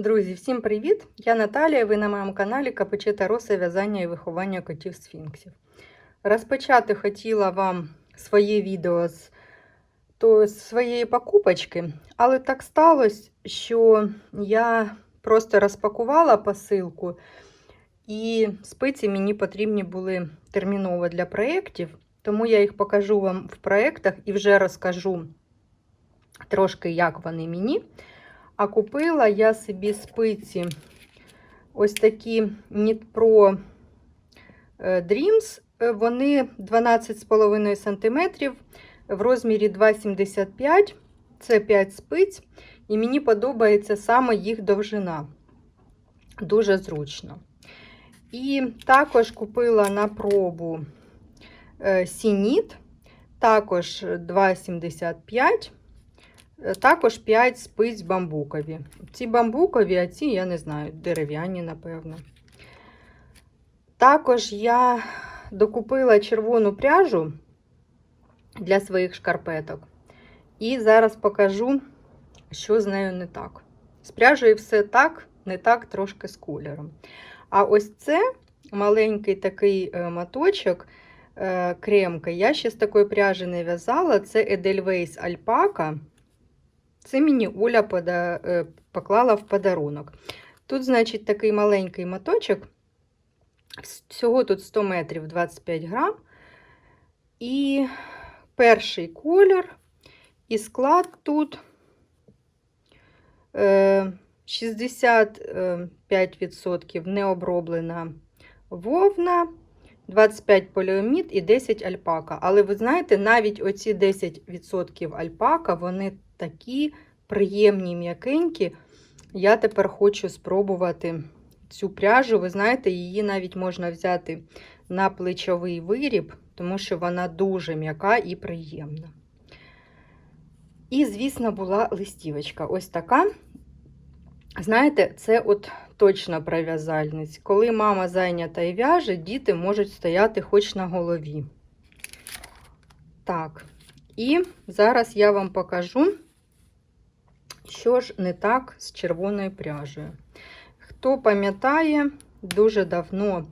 Друзі, всім привіт! Я Наталія. Ви на моєму каналі КПЧ Тароса в'язання і виховання котів сфінксів. Розпочати хотіла вам своє відео з, то, з своєї покупочки, але так сталося, що я просто розпакувала посилку, і спиці мені потрібні були терміново для проєктів, тому я їх покажу вам в проєктах і вже розкажу трошки, як вони мені. А купила я собі спиці ось такі Knit Pro Dreams. Е, Вони 12,5 см в розмірі 2,75 Це 5 спиць, і мені подобається саме їх довжина. Дуже зручно. І також купила на пробу Сініт, також 2,75 також 5 спиць бамбукові. Ці бамбукові, а ці, я не знаю, дерев'яні, напевно. Також я докупила червону пряжу для своїх шкарпеток. І зараз покажу, що з нею не так. З пряжею все так, не так, трошки з кольором. А ось це маленький такий моточок кремка. Я ще з такої пряжі не в'язала. Це Edelweiss Alpaca. Це мені Оля пода... поклала в подарунок. Тут, значить, такий маленький моточок. Всього тут 100 метрів 25 грам. І перший колір. І склад тут 65% необроблена вовна, 25 поліомід і 10 альпака. Але ви знаєте, навіть оці 10% альпака, вони такі приємні, м'якенькі. Я тепер хочу спробувати цю пряжу. Ви знаєте, її навіть можна взяти на плечовий виріб, тому що вона дуже м'яка і приємна. І, звісно, була листівочка. Ось така. Знаєте, це от точно про в'язальниць. Коли мама зайнята і в'яже, діти можуть стояти хоч на голові. Так, і зараз я вам покажу, що ж не так з червоною пряжею. Хто пам'ятає, дуже давно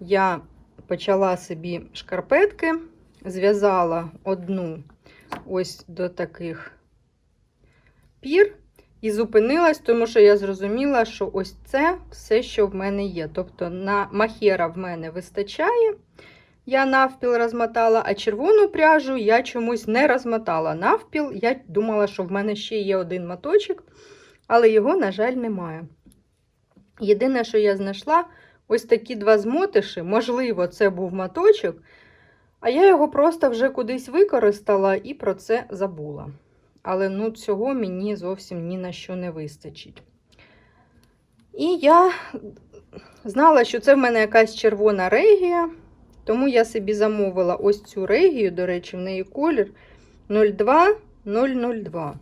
я почала собі шкарпетки, зв'язала одну ось до таких пір. І зупинилась, тому що я зрозуміла, що ось це все, що в мене є. Тобто на махера в мене вистачає, я навпіл розмотала, а червону пряжу я чомусь не розмотала навпіл. Я думала, що в мене ще є один моточок, але його, на жаль, немає. Єдине, що я знайшла, ось такі два змотиші, можливо, це був моточок, а я його просто вже кудись використала і про це забула. Але ну, цього мені зовсім ні на що не вистачить. І я знала, що це в мене якась червона регія, тому я собі замовила ось цю регію, до речі, в неї колір 02002.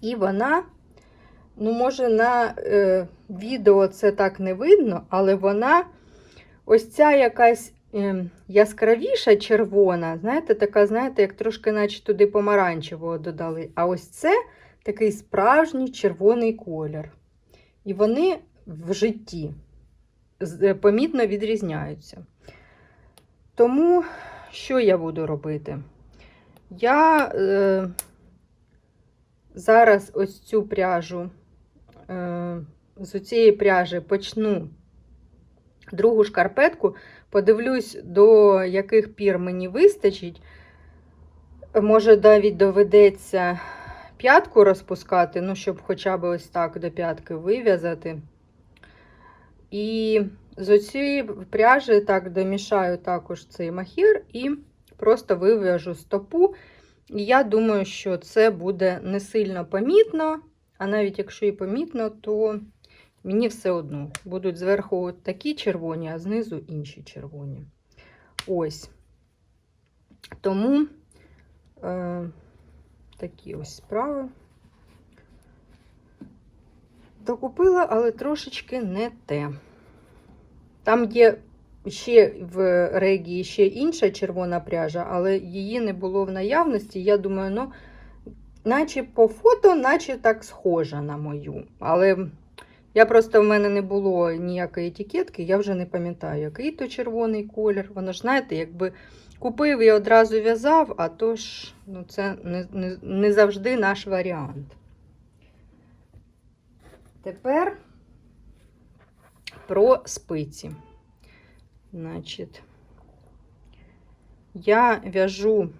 І вона, ну, може, на е, відео це так не видно, але вона ось ця якась Ем, яскравіша червона, знаєте, така, знаєте, як трошки, наче туди помаранчевого додали. А ось це такий справжній червоний колір. І вони в житті е, помітно відрізняються. Тому, що я буду робити? Я е, зараз ось цю пряжу, е, з цієї пряжі почну другу шкарпетку. Подивлюсь, до яких пір мені вистачить. Може, навіть доведеться п'ятку розпускати, ну, щоб хоча б ось так до п'ятки вив'язати. І з цієї пряжі так домішаю також цей махір і просто вив'яжу стопу. І я думаю, що це буде не сильно помітно, а навіть якщо і помітно, то Мені все одно. Будуть зверху такі червоні, а знизу інші червоні. Ось. Тому е, такі ось справи. Докупила, але трошечки не те. Там є ще в регії ще інша червона пряжа, але її не було в наявності. Я думаю, ну, наче по фото, наче так схожа на мою. Але я просто в мене не було ніякої етикетки, я вже не пам'ятаю, який то червоний колір. Воно ж, знаєте, якби купив і одразу в'язав, а то ж ну, це не, не, не завжди наш варіант. Тепер про спиці. Значить, я в'яжу,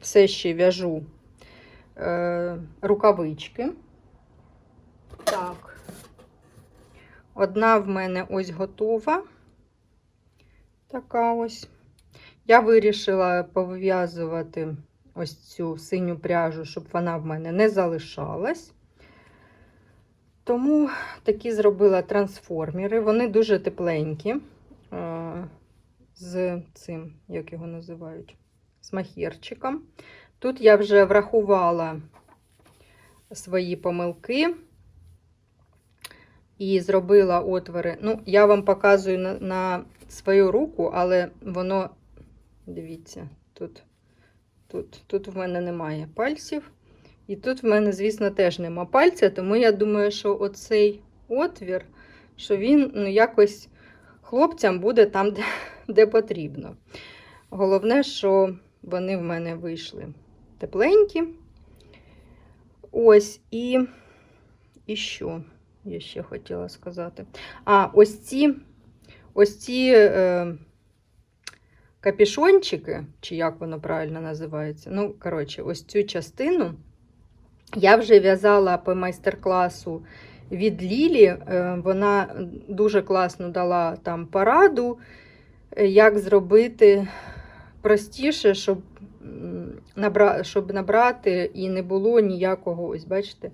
все ще в'яжу е, рукавички. Так, одна в мене ось готова. Така ось. Я вирішила пов'язувати ось цю синю пряжу, щоб вона в мене не залишалась. Тому такі зробила трансформери. Вони дуже тепленькі. З цим, як його називають, з махірчиком. Тут я вже врахувала свої помилки і зробила отвори. Ну, я вам показую на, на свою руку, але воно, дивіться, тут, тут, тут в мене немає пальців. І тут в мене, звісно, теж нема пальця, тому я думаю, що оцей отвір, що він ну, якось хлопцям буде там, де, де потрібно. Головне, що вони в мене вийшли тепленькі. Ось і, і що я ще хотіла сказати. А, ось ці, ось ці е, капішончики, чи як воно правильно називається. Ну, коротше, ось цю частину. Я вже в'язала по майстер-класу від Лілі. Е, Вона дуже класно дала там пораду, е, як зробити простіше, щоб, щоб набрати і не було ніякого, ось бачите,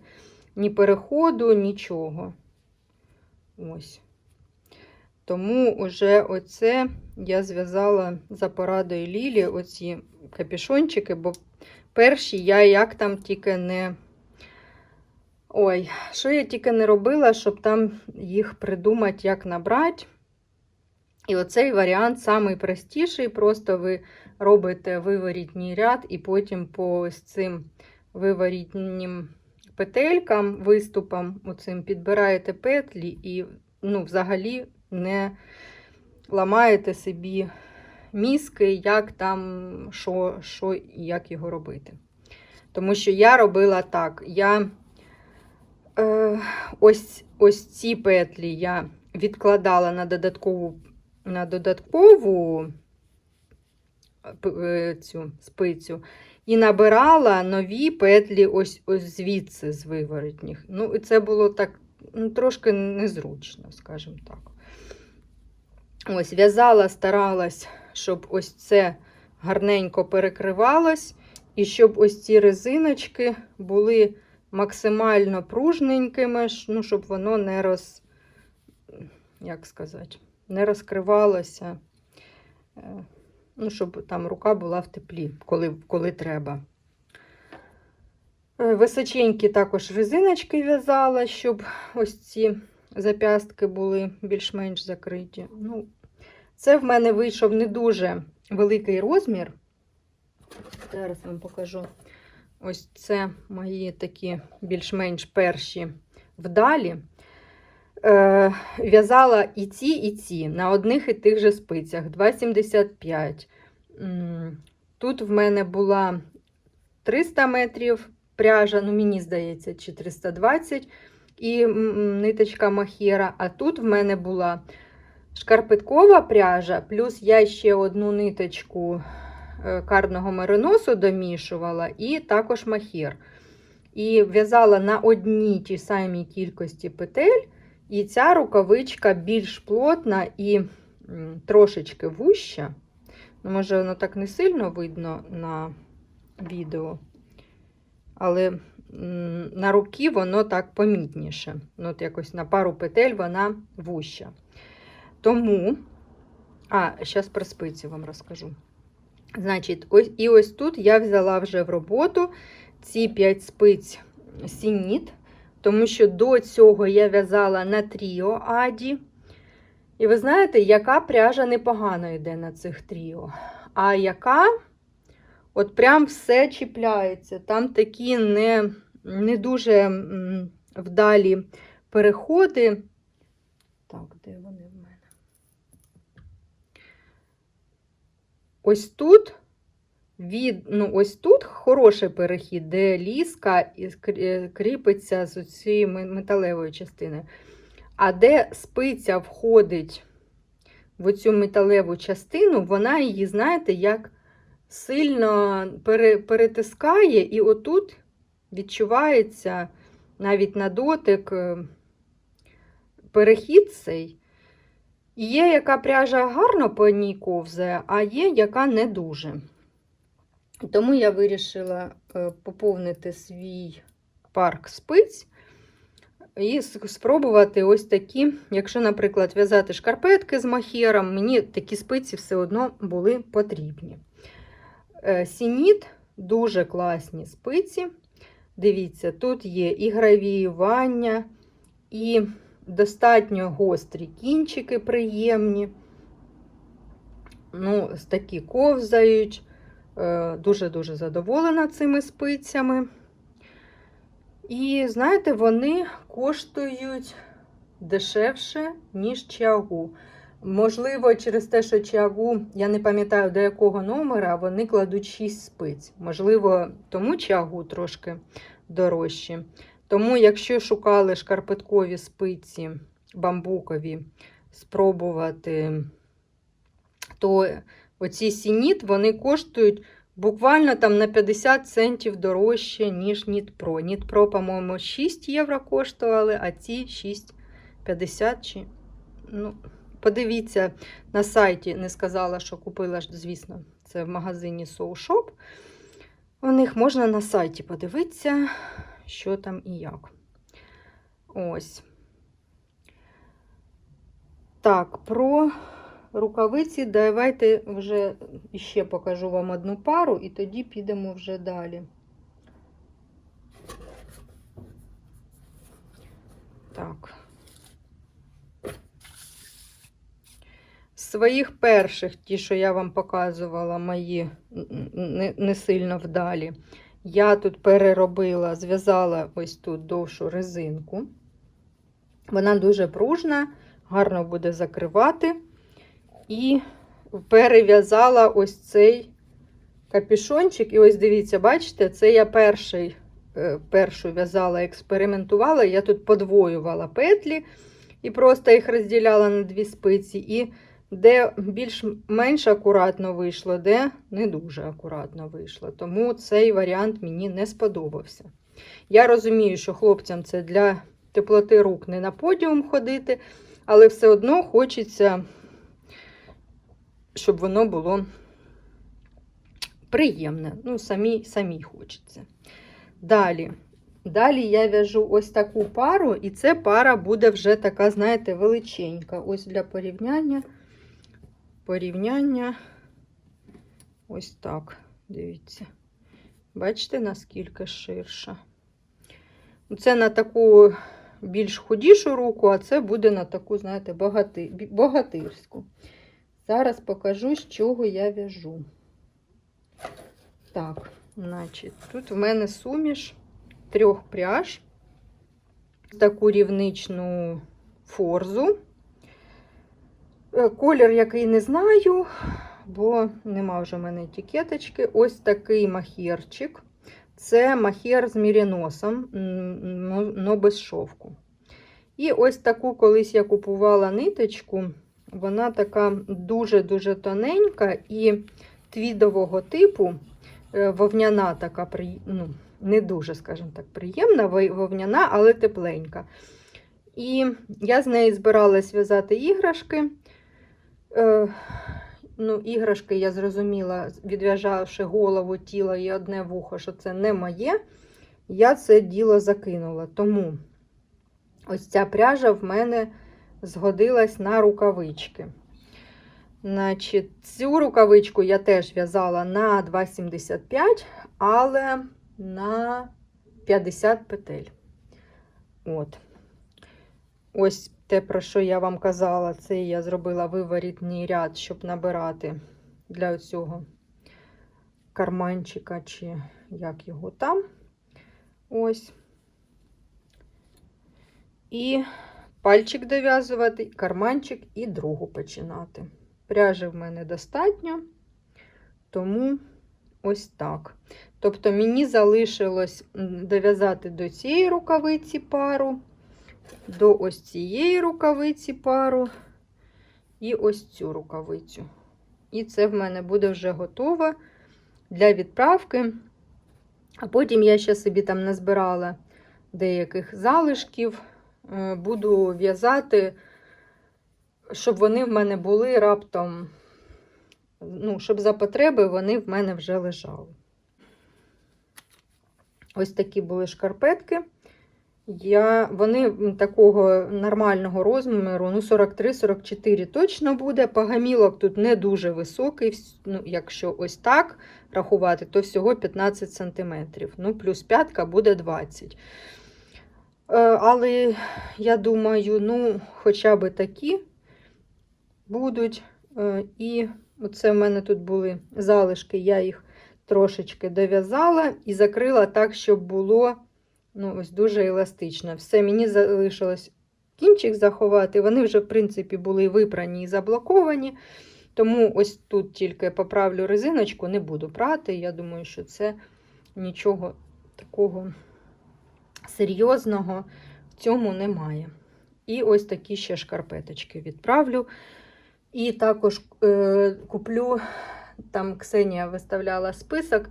ні переходу, нічого. Ось. Тому вже оце я зв'язала за порадою Лілі оці капішончики, бо перші я як там тільки не. Ой, що я тільки не робила, щоб там їх придумати, як набрати. І оцей варіант самий простіший. Просто ви робите виворітній ряд, і потім по ось цим виворітнім петелькам, виступам, оцим підбираєте петлі і ну, взагалі не ламаєте собі мізки, як там, що, що і як його робити. Тому що я робила так. Я ось, ось ці петлі я відкладала на додаткову, на додаткову е, цю спицю і набирала нові петлі ось ось звідси з виворотніх. Ну, і це було так ну, трошки незручно, скажімо так. Ось, в'язала, старалась, щоб ось це гарненько перекривалось, і щоб ось ці резиночки були максимально пружненькими, ну, щоб воно не роз, як сказати, не розкривалося. Е, Ну, щоб там рука була в теплі, коли, коли треба. Е, Височенькі також резиночки в'язала, щоб ось ці зап'ястки були більш-менш закриті. Ну, це в мене вийшов не дуже великий розмір. Зараз вам покажу. Ось це мої такі більш-менш перші вдалі. Е, В'язала і ці, і ці на одних і тих же спицях 2,75. Тут в мене була 300 метрів пряжа, ну мені здається, чи 320 і ниточка махера. А тут в мене була шкарпеткова пряжа, плюс я ще одну ниточку карного мериносу домішувала, і також махер. І в'язала на одній тій самій кількості петель. І ця рукавичка більш плотна і трошечки вуща. Ну, Може, воно так не сильно видно на відео, але на руки воно так помітніше. Ну, от якось на пару петель вона вуща. Тому, а, зараз про спиці вам розкажу. Значить, ось, і ось тут я взяла вже в роботу ці 5 спиць сініт, тому що до цього я в'язала на тріо аді. І ви знаєте, яка пряжа непогано йде на цих тріо. А яка от прям все чіпляється. Там такі не, не дуже вдалі переходи. Так, де вони в мене? Ось тут від, ну, ось тут хороший перехід, де ліска е, кріпиться з цією металевою частиною. А де спиця входить в цю металеву частину, вона її, знаєте, як сильно перетискає, і отут відчувається навіть на дотик е, перехід цей. Є, яка пряжа гарно по ній ковзає, а є, яка не дуже. Тому я вирішила е, поповнити свій парк спиць і спробувати ось такі, якщо, наприклад, в'язати шкарпетки з махером, мені такі спиці все одно були потрібні. Е, Сініт дуже класні спиці. Дивіться, тут є і гравіювання, і достатньо гострі кінчики приємні. Ну, такі ковзають. Е, Дуже-дуже задоволена цими спицями. І знаєте, вони коштують дешевше, ніж чагу. Можливо, через те, що чагу, я не пам'ятаю до якого номера, вони кладуть 6 спиць. Можливо, тому чагу трошки дорожче. Тому, якщо шукали шкарпеткові спиці бамбукові, спробувати, то оці сініт вони коштують буквально там на 50 центів дорожче, ніж Нітпро. Нітпро, по-моєму, 6 євро коштували, а ці 6,50 чи. Ну, подивіться на сайті, не сказала, що купила, звісно, це в магазині Shop. У них можна на сайті подивитися, що там і як. Ось. Так, про рукавиці давайте вже ще покажу вам одну пару, і тоді підемо вже далі. Так. Своїх перших, ті, що я вам показувала, мої не, сильно вдалі. Я тут переробила, зв'язала ось тут довшу резинку. Вона дуже пружна, гарно буде закривати. І перев'язала ось цей капюшончик. І ось дивіться, бачите, це я перший, е, першу в'язала, експериментувала. Я тут подвоювала петлі і просто їх розділяла на дві спиці. І де більш-менш акуратно вийшло, де не дуже акуратно вийшло. Тому цей варіант мені не сподобався. Я розумію, що хлопцям це для теплоти рук не на подіум ходити, але все одно хочеться, щоб воно було приємне. Ну, самі, самі хочеться. Далі. Далі я в'яжу ось таку пару, і це пара буде вже така, знаєте, величенька. Ось для порівняння. Порівняння. Ось так. Дивіться. Бачите, наскільки ширша. Це на таку більш худішу руку, а це буде на таку, знаєте, багати, богатирську. Зараз покажу, з чого я в'яжу. Так, значить, тут в мене суміш трьох пряж. Таку рівничну форзу. Е, Колір, який не знаю, бо нема вже в мене етикеточки. Ось такий махерчик. Це махер з міріносом, але без шовку. І ось таку, колись я купувала ниточку. Вона така дуже-дуже тоненька і твідового типу. е, Вовняна така, ну, не дуже, скажімо так, приємна, вовняна, але тепленька. І я з неї збиралась в'язати іграшки. Е, ну, іграшки, я зрозуміла, відв'яжавши голову, тіло і одне вухо, що це не моє, я це діло закинула. Тому ось ця пряжа в мене згодилась на рукавички. Значить, цю рукавичку я теж в'язала на 2,75, але на 50 петель. От. Ось те, про що я вам казала, це я зробила виворітний ряд, щоб набирати для цього карманчика, чи як його там. Ось. І пальчик дов'язувати, карманчик і другу починати. Пряжі в мене достатньо, тому ось так. Тобто мені залишилось дов'язати до цієї рукавиці пару, до ось цієї рукавиці пару і ось цю рукавицю. І це в мене буде вже готово для відправки. А потім я ще собі там назбирала деяких залишків. Е, Буду в'язати, щоб вони в мене були раптом, ну, щоб за потреби вони в мене вже лежали. Ось такі були шкарпетки. Я, вони такого нормального розміру, ну 43-44 точно буде. Пагамілок тут не дуже високий. Ну, якщо ось так рахувати, то всього 15 см. Ну, плюс п'ятка буде 20 Е, Але я думаю, ну, хоча б такі будуть. Е, І оце в мене тут були залишки, я їх трошечки дов'язала і закрила так, щоб було ну, ось дуже еластично. Все, мені залишилось кінчик заховати. Вони вже, в принципі, були випрані і заблоковані. Тому ось тут тільки поправлю резиночку, не буду прати. Я думаю, що це нічого такого серйозного в цьому немає. І ось такі ще шкарпеточки відправлю. І також е, куплю, там Ксенія виставляла список,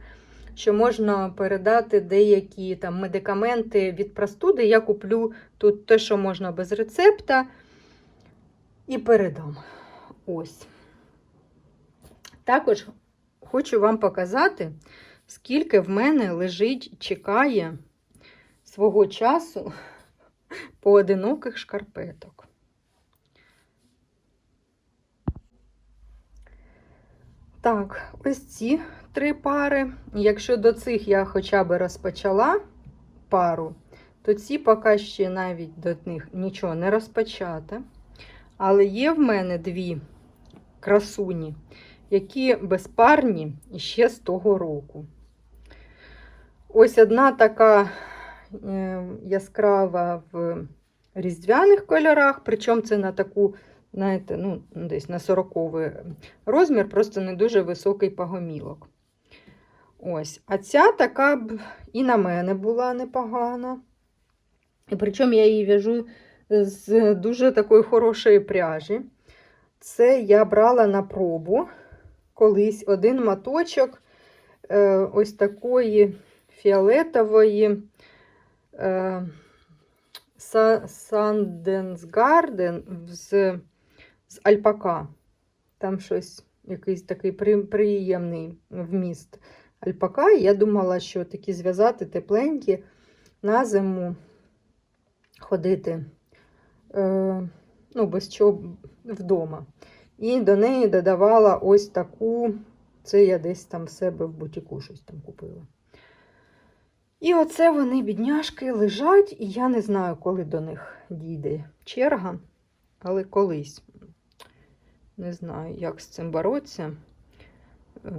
що можна передати деякі там медикаменти від простуди. Я куплю тут те, що можна без рецепта, і передам. Ось. Також хочу вам показати, скільки в мене лежить, чекає свого часу поодиноких шкарпеток. Так, ось ці три пари. Якщо до цих я хоча б розпочала пару, то ці поки ще навіть до них нічого не розпочато. Але є в мене дві красуні, які безпарні ще з того року. Ось одна така е, яскрава в різдвяних кольорах, причому це на таку, знаєте, ну, десь на 40 розмір, просто не дуже високий пагомілок. Ось. А ця така б і на мене була непогана. І причому я її в'яжу з дуже такої хорошої пряжі. Це я брала на пробу колись один моточок е, ось такої фіолетової е, Санденсгарден з, з альпака. Там щось, якийсь такий при, приємний вміст альпака. І я думала, що такі зв'язати тепленькі на зиму ходити е, ну, без чого вдома. І до неї додавала ось таку, це я десь там в себе в бутіку щось там купила. І оце вони, бідняшки, лежать, і я не знаю, коли до них дійде черга, але колись. Не знаю, як з цим боротися. Е,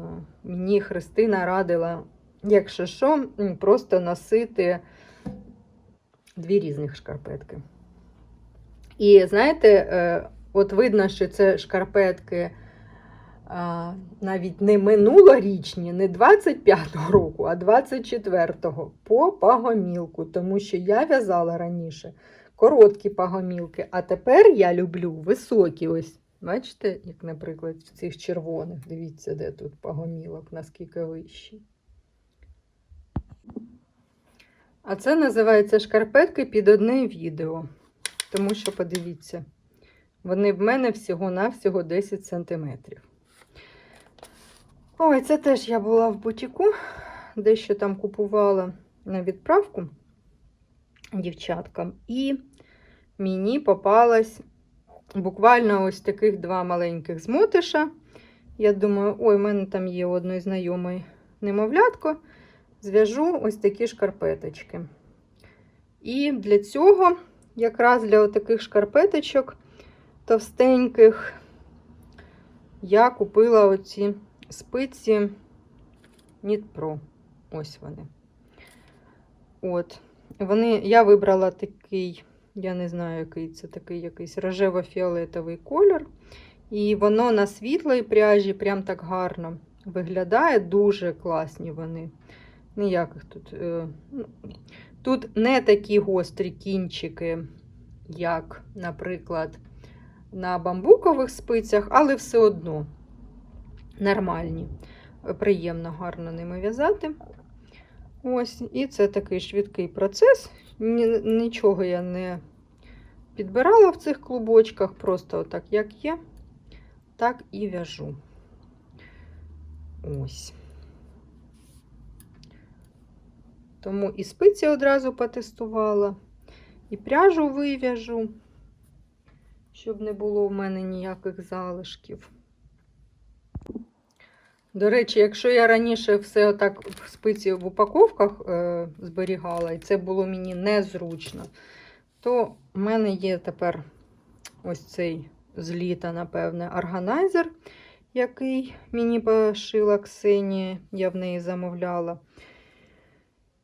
Мені Христина радила, якщо що, просто носити дві різних шкарпетки. І знаєте, е, от видно, що це шкарпетки навіть не минулорічні, не 25-го року, а 24-го по пагомілку, тому що я в'язала раніше короткі пагомілки, а тепер я люблю високі ось. Бачите, як, наприклад, в цих червоних. Дивіться, де тут пагомілок, наскільки вищий. А це називається шкарпетки під одне відео. Тому що, подивіться, вони в мене всього-навсього 10 см. Ой, це теж я була в бутіку, дещо там купувала на відправку дівчаткам. І мені попалось буквально ось таких два маленьких змотиша. Я думаю, ой, в мене там є одної знайомої немовлятко. Зв'яжу ось такі шкарпеточки. І для цього, якраз для таких шкарпеточок товстеньких, я купила оці спиці Нітпро. Ось вони. От. Вони, я вибрала такий, я не знаю, який це такий якийсь рожево-фіолетовий колір. І воно на світлій пряжі прям так гарно виглядає. Дуже класні вони. Ніяких тут. е, ну, Тут не такі гострі кінчики, як, наприклад, на бамбукових спицях, але все одно нормальні. Приємно, гарно ними в'язати. Ось, і це такий швидкий процес. Ні- Нічого я не підбирала в цих клубочках, просто отак, як є, так і в'яжу. Ось. Тому і спиці одразу потестувала, і пряжу вив'яжу, щоб не було в мене ніяких залишків. До речі, якщо я раніше все отак в спиці в упаковках е, зберігала, і це було мені незручно, то в мене є тепер ось цей з літа, напевне, органайзер, який мені пошила Ксенія, я в неї замовляла.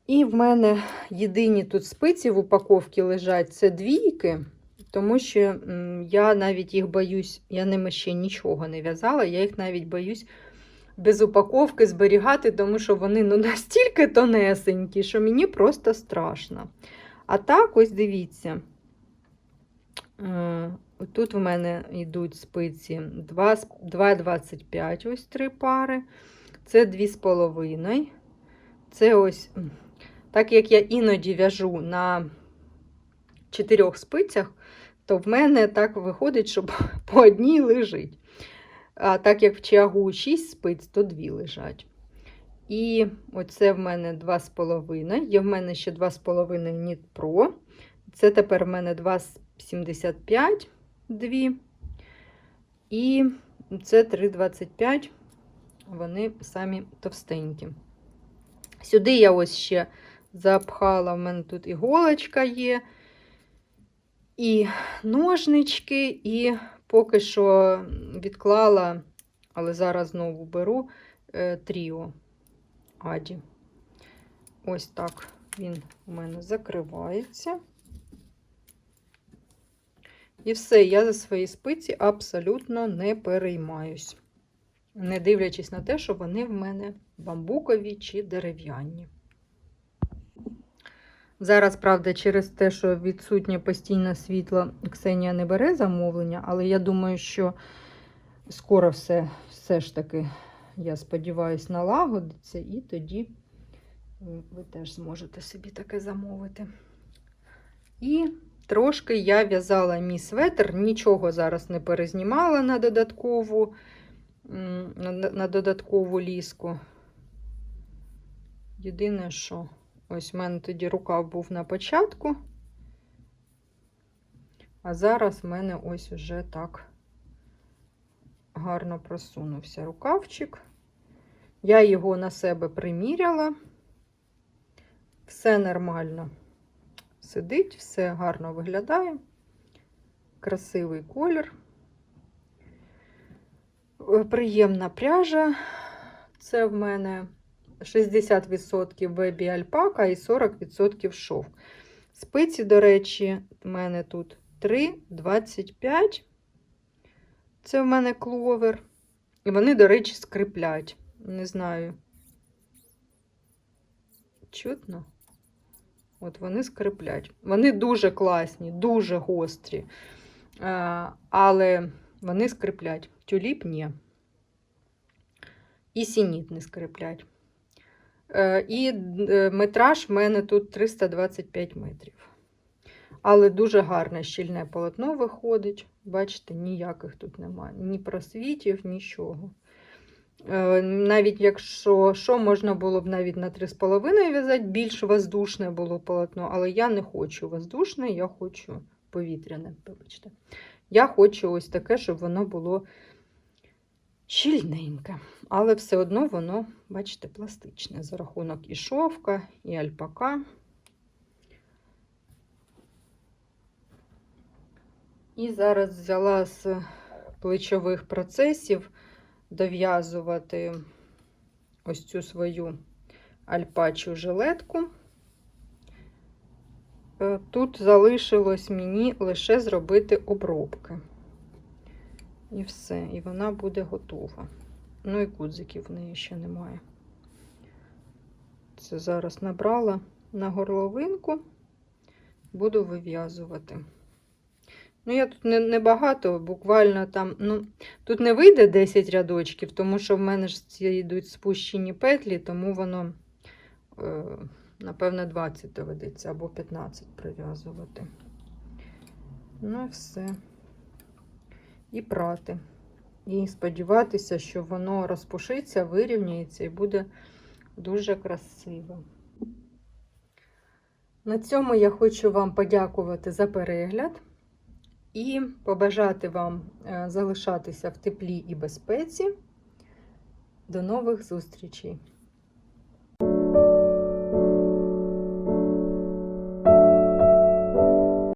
І в мене єдині тут спиці в упаковці лежать це двійки, тому що я навіть їх боюсь, я ними ще нічого не в'язала, я їх навіть боюсь без упаковки зберігати, тому що вони ну, настільки тонесенькі, що мені просто страшно. А так, ось дивіться. Е, Тут в мене йдуть спиці 2,25, ось три пари. Це 2,5. Це ось, так як я іноді в'яжу на чотирьох спицях, то в мене так виходить, що по одній лежить. А так як в чагу 6 спиць, то 2 лежать. І оце в мене 2,5. Є в мене ще 2,5 Knit Pro. Це тепер в мене 2,75 дві. І це 3,25. Вони самі товстенькі. Сюди я ось ще запхала, в мене тут іголочка є, і ножнички, і поки що відклала, але зараз знову беру е, тріо Аді. Ось так він у мене закривається. І все, я за свої спиці абсолютно не переймаюсь, не дивлячись на те, що вони в мене бамбукові чи дерев'яні. Зараз, правда, через те, що відсутнє постійне світло, Ксенія не бере замовлення, але я думаю, що скоро все, все ж таки, я сподіваюся, налагодиться, і тоді ви теж зможете собі таке замовити. І трошки я в'язала мій светр, нічого зараз не перезнімала на додаткову, на, на додаткову ліску. Єдине, що ось в мене тоді рукав був на початку, а зараз в мене ось уже так гарно просунувся рукавчик. Я його на себе приміряла. Все нормально сидить, все гарно виглядає. Красивий колір. Е, Приємна пряжа. Це в мене 60% вебі альпака і 40% шовк. Спиці, до речі, в мене тут 3,25. Це в мене кловер. І вони, до речі, скриплять. Не знаю. Чутно? От вони скриплять. Вони дуже класні, дуже гострі. Але вони скриплять. Тюліп ні. І сініт не скриплять. Е, І е, метраж в мене тут 325 метрів. Але дуже гарне щільне полотно виходить. Бачите, ніяких тут немає. Ні просвітів, нічого. Е, Навіть якщо що, можна було б навіть на 3,5 в'язати, більш воздушне було полотно, але я не хочу воздушне, я хочу повітряне, вибачте. Я хочу ось таке, щоб воно було щільненьке. Але все одно воно, бачите, пластичне за рахунок і шовка, і альпака. І зараз взяла з плечових процесів дов'язувати ось цю свою альпачу жилетку. Е, Тут залишилось мені лише зробити обробки. І все, і вона буде готова. Ну і кудзиків в неї ще немає. Це зараз набрала на горловинку, буду вив'язувати. Ну, я тут не, не багато, буквально там, ну, тут не вийде 10 рядочків, тому що в мене ж ці йдуть спущені петлі, тому воно, е, напевно, 20 доведеться або 15 прив'язувати. Ну все. І прати. І сподіватися, що воно розпушиться, вирівняється і буде дуже красиво. На цьому я хочу вам подякувати за перегляд і побажати вам е, залишатися в теплі і безпеці. До нових зустрічей!